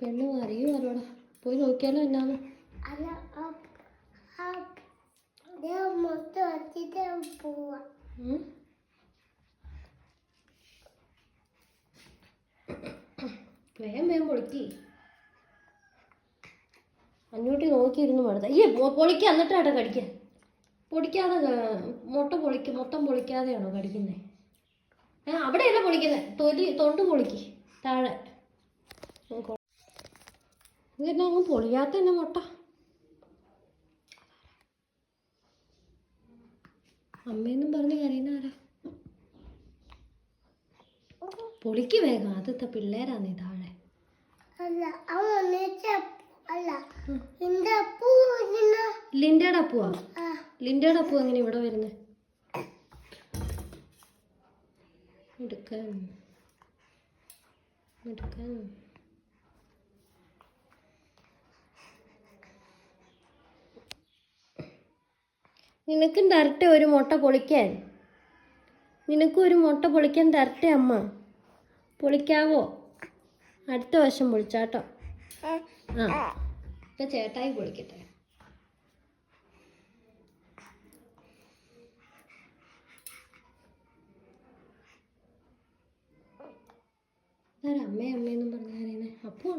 പെണ്ണ് അറിയൂ അറിയോടാ പോയി നോക്കിയാലോ എന്നാന്ന്? വേഗം വേഗം പൊളിക്കി. അഞ്ഞൂട്ടി നോക്കിയിരുന്നു മടുത്ത. ഈ പൊളിക്ക എന്നിട്ടാട്ടോ കടിക്കാൻ പൊടിക്കാതെ മുട്ട പൊളിക്ക മൊത്തം പൊളിക്കാതെയാണോ കടിക്കുന്നത് അവിടെയല്ല പൊളിക്കുന്നത് തൊലി തൊണ്ട് പൊളിക്ക് താഴെ. ഇതെന്നാ അങ്ങ് പൊളിയാത്ത തന്നെ മുട്ട. അമ്മയെന്നും പറഞ്ഞ് കരയുന്ന ആരാ? പൊളിക്ക് വേഗം. ആദ്യത്തെ പിള്ളേരാന്ന് താഴെ. ലിൻഡയുടെ അപ്പുവാ? ലിൻഡയുടെ അപ്പു എങ്ങനെ ഇവിടെ വരുന്നത് എടുക്കാൻ എടുക്കാൻ നിനക്കും തരട്ടെ ഒരു മുട്ട പൊളിക്കാൻ. നിനക്കും ഒരു മുട്ട പൊളിക്കാൻ തരട്ടെ അമ്മ. പൊളിക്കാവോ? അടുത്ത വശം പൊളിച്ചാട്ടോ. ആ ചേട്ടായി പൊളിക്കട്ടെ. അമ്മേ അമ്മയെന്നും പറഞ്ഞാൽ അപ്പോൾ